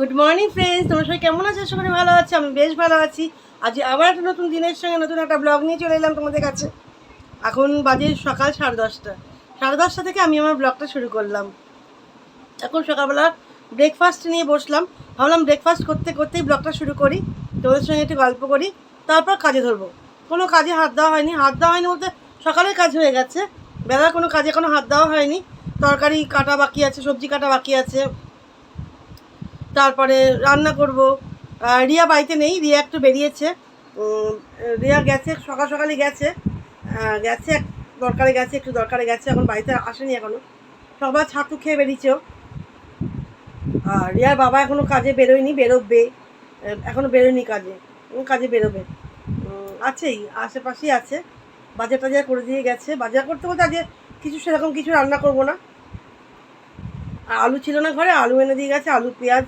Good morning friends তোমার সবাই কেমন আছো? সবাই ভালো আছে। আমি বেশ ভালো আছি। আজ আবার একটা নতুন দিনের সঙ্গে নতুন একটা ব্লগ নিয়ে চলে এলাম তোমাদের কাছে। এখন বাজে সকাল সাড়ে দশটা। সাড়ে দশটা থেকে আমি আমার ব্লগটা শুরু করলাম। এখন সকালবেলা ব্রেকফাস্ট নিয়ে বসলাম। ভাবলাম ব্রেকফাস্ট করতে করতেই ব্লগটা শুরু করি। তোমাদের সঙ্গে একটু গল্প করি। তারপর কাজে ধরবো। কোনো কাজে হাত দেওয়া হয়নি। হাত দেওয়া হয়নি বলতে সকালের কাজ হয়ে গেছে। বেলার কোনো কাজে কোনো হাত দেওয়া হয়নি। তরকারি কাটা বাকি আছে, সবজি কাটা বাকি আছে। তারপরে রান্না করব। রিয়া বাড়িতে নেই রিয়া একটু বেরিয়েছে। রিয়া গেছে সকাল সকালে গেছে। গেছে দরকারে গেছে একটু দরকারে গেছে এখন বাড়িতে আসেনি এখনও। সবার ছাতু খেয়ে বেরিয়েছেও আর রিয়ার বাবা এখনও কাজে বেরোয়নি বেরোবে। আহ, এখনও বেরোয়নি কাজে কাজে বেরোবে। আছেই আশেপাশেই আছে। বাজার টাজার করে দিয়ে গেছে। বাজার করতে বলতে আজকে কিছু সেরকম কিছু রান্না করব না। আলু ছিল না ঘরে আলু এনে দিয়ে গেছে আলু পেঁয়াজ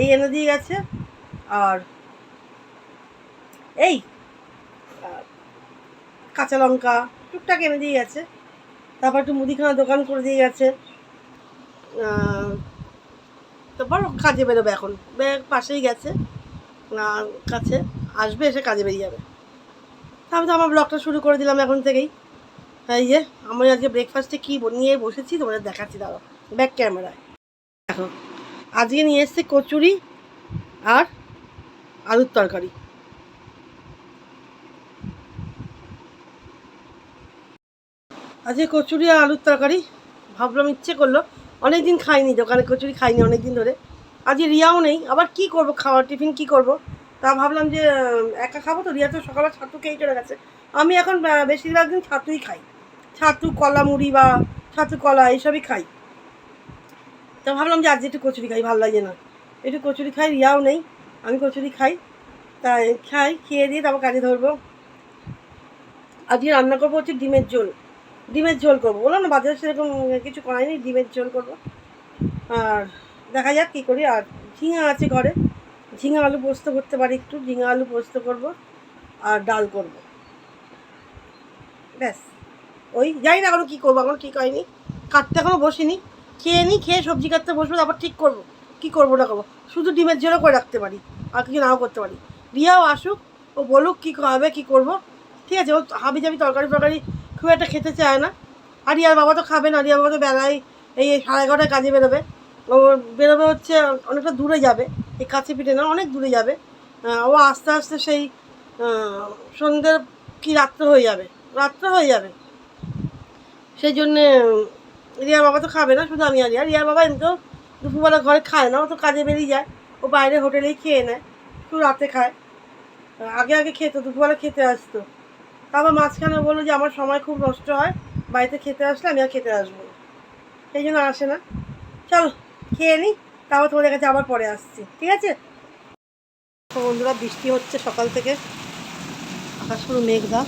এই এনে দিয়ে গেছে, আর এই কাঁচা লঙ্কা, টুকটাক এনে দিয়ে গেছে। তারপর একটু মুদিখানা দোকান করে দিয়ে গেছে। তারপর কাজে বেরোবে এখন। ব্যাগ পাশেই গেছে কাছে আসবে, এসে কাজে বেরিয়ে যাবে। আমি তো আমার ব্লগটা শুরু করে দিলাম এখন থেকেই। তাই যে, আমি আজকে ব্রেকফাস্টে কী নিয়ে বসেছি, তোমাদের দেখাচ্ছি, দাঁড়াও। ব্যাক ক্যামেরায় দেখো। আজকে নিয়ে এসছে কচুরি আর আলুর তরকারি। আজকে কচুরি আর আলুর তরকারি ভাবলাম ইচ্ছে করল অনেক দিন খাইনি, দোকানে কচুরি খাইনি অনেক দিন ধরে। আজকে রিয়াও নেই, আবার কি করব, খাওয়ার টিফিন কি করব? তা ভাবলাম যে একা খাব তো, রিয়া তো সকালে ছাতু খেয়ে চলে গেছে। আমি এখন বেশিরভাগ দিন ছাতুই খাই। ছাতু, কলা মুড়ি বা ছাতু, কলা, এইসবই খাই। তো ভাবলাম যে আজ একটু কচুরি খাই, ভালো লাগে না। একটু কচুরি খাই, রিয়াও নেই, আমি কচুরি খাই। তাই খাই, খেয়ে দিয়ে তারপর কাজে ধরবো। আজকে রান্না করব হচ্ছে ডিমের ঝোল। ডিমের ঝোল করব। বললাম না, বাজারে সেরকম কিছু করাইনি ডিমের ঝোল করব। আর দেখা যাক কী করি। আর ঝিঙা আছে ঘরে। ঝিঙা আলু পোস্ত করতে পারি একটু। ঝিঙা আলু পোস্ত করব আর ডাল করব। ব্যাস। ওই, জানি না এখনও কী করব, এখন ঠিক হয়নি। কাটতে এখনও বসিনি। খেয়ে নিই খেয়ে সবজি কাটতে বসবো, তারপর ঠিক করব। কী করব না করব? শুধু ডিমের ঝোলও করে রাখতে পারি, আর কিছু নাও করতে পারি। রিয়াও আসুক, ও বলুক কী হবে কী করব। ঠিক আছে, ও হাবি জাবি তরকারি ফরকারি খুব একটা খেতে চায় না। আর রিয়ার বাবা তো খাবে না রিয়ার বাবা তো বেলায় এই সাড়ে এগারোটায় কাজে বেরোবে। ও বেরোবে হচ্ছে অনেকটা দূরে যাবে, এই কাছে পিঠে না, অনেক দূরে যাবে। ও আস্তে আস্তে সেই সন্ধ্যের কি রাত্র হয়ে যাবে? রাত্র হয়ে যাবে। সেই জন্যে রিয়ার বাবা তো খাবে না, শুধু আমি আর রিয়া। রিয়ার বাবা এমনিতেও দুপুরবেলা ঘরে খায় না, ও তো কাজে বেরিয়ে যায়। ও বাইরে হোটেলেই খেয়ে নেয়, শুধু রাতে খায়। আগে আগে খেতো, দুপুরবেলা খেতে আসতো। তারপর মাঝখানে বলল যে, আমার সময় খুব নষ্ট হয়, বাড়িতে খেতে আসলে আমি আর খেতে আসব সেই জন্য আসে না। চলো, খেয়ে নিই তারপর তোমাদের কাছে আবার পরে আসছি, ঠিক আছে? বন্ধুরা, বৃষ্টি হচ্ছে সকাল থেকে। আকাশ পুরো মেঘদা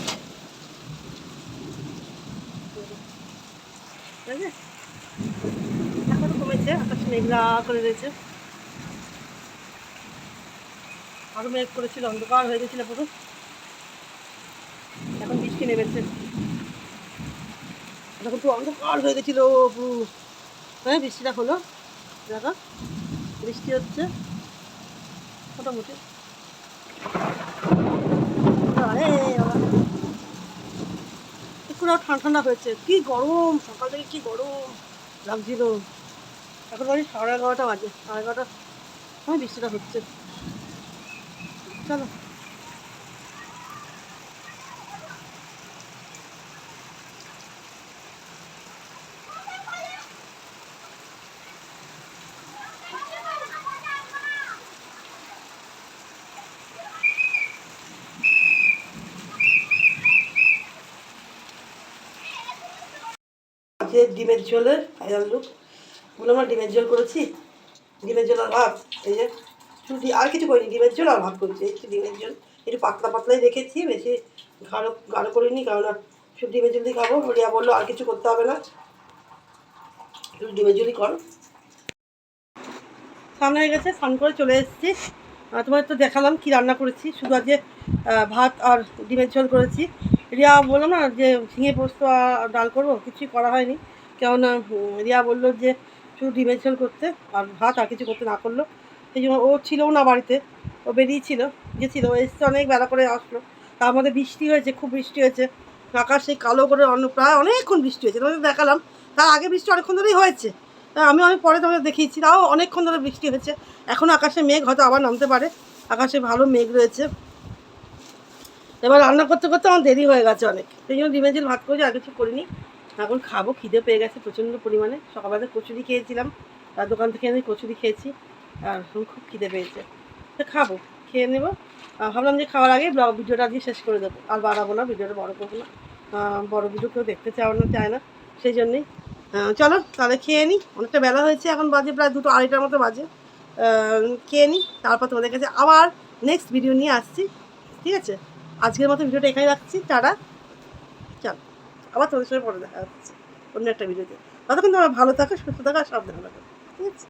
ঠিক আছে এখনও কমেছে আকাশ মেঘলা করে রয়েছে। আরও মেঘ করেছিল, অন্ধকার হয়ে গেছিল পুরো। এখন বৃষ্টি নেমেছে। এখন তো অন্ধকার হয়ে গেছিল হ্যাঁ বৃষ্টিটা হলো। দেখো বৃষ্টি হচ্ছে। মোটামুটি। আরে বাবা। ঠান্ডা ঠান্ডা হয়েছে। কি গরম, সকাল থেকে কি গরম লাগছিল। এখন বাজে সাড়ে এগারোটা বাজে, সাড়ে এগারোটা হ্যাঁ বৃষ্টিটা হচ্ছে। চলো। আজকে ডিমের ঝোলের ফাইনাল লুক বললাম না ডিমের ঝোল করেছি। ডিমের ঝোল আর ভাত। এই যে শুধু আর কিছু করিনি, ডিমের ঝোল আর ভাত করেছি। হচ্ছে ডিমের ঝোল। একটু পাতলা পাতলাই রেখেছি বেশি গাঢ় গাঢ় করিনি কারণ শুধু ডিমের ঝোল দিয়ে খাব। রিয়া বলল, আর কিছু করতে হবে না। শুধু ডিমের ঝোলই কর। সামনে হয়ে গেছে, স্নান করে চলে এসেছি। তোমার তো দেখালাম কি রান্না করেছি। শুধু আজকে ভাত আর ডিমের ঝোল করেছি। রিয়া বলল না যে ঝিঙে পোস্ত আর ডাল করব? কিছুই করা হয়নি। কেননা রিয়া বলল যে শুধু ডিমের ঝোল করতে আর ভাত আর কিছু করতে না করল। সেই জন্য ও ছিলও না বাড়িতে। ও বেরিয়েছিল, গেছিল, ও এসছে, অনেক বেলা করে আসলো। তার মধ্যে বৃষ্টি হয়েছে, খুব বৃষ্টি হয়েছে। আকাশ সেই কালো করে অন্য প্রায় অনেকক্ষণ বৃষ্টি হয়েছে। তোমাদের দেখালাম, তার আগে বৃষ্টি অনেকক্ষণ ধরেই হয়েছে। আমি অনেক পরে তোমাদের দেখিয়েছি, তাও অনেকক্ষণ ধরে বৃষ্টি হয়েছে। এখন আকাশে মেঘ হয়তো আবার নামতে পারে। আকাশে ভালো মেঘ রয়েছে। এবার রান্না করতে করতে আমার দেরি হয়ে গেছে অনেক। সেই জন্য ডিমের ঝোল ভাত করেছি আর কিছু করিনি। এখন খাব, খিদে পেয়ে গেছে প্রচণ্ড পরিমাণে। সকালবেলা কচুরি খেয়েছিলাম, তার দোকান থেকে এনে কচুরি খেয়েছি আর খুব খিদে পেয়েছে। তো খাব, খেয়ে নেব। ভাবলাম যে খাওয়ার আগে ব্লগ ভিডিওটা আজকে শেষ করে দেবো। আর বাড়াবো না, ভিডিওটা বড় করব না। বড় ভিডিও কেউ দেখতে চাও না, চায় না। সেই জন্যেই চলো তাহলে খেয়ে নিই অনেকটা বেলা হয়েছে, এখন বাজে প্রায় দুটো আড়াইটার মতো বাজে। খেয়ে নিই তারপর তোমাদের কাছে আবার নেক্সট ভিডিও নিয়ে আসছি। ঠিক আছে? আজকের মতো ভিডিওটা এখানে রাখছি তারা চল, আবার তোদের সঙ্গে পরে দেখা যাচ্ছে অন্য একটা ভিডিওতে। ততক্ষণ তোমরা ভালো থাকো, সুস্থ থাকো, আর সাবধানে থাকো। ঠিক আছে?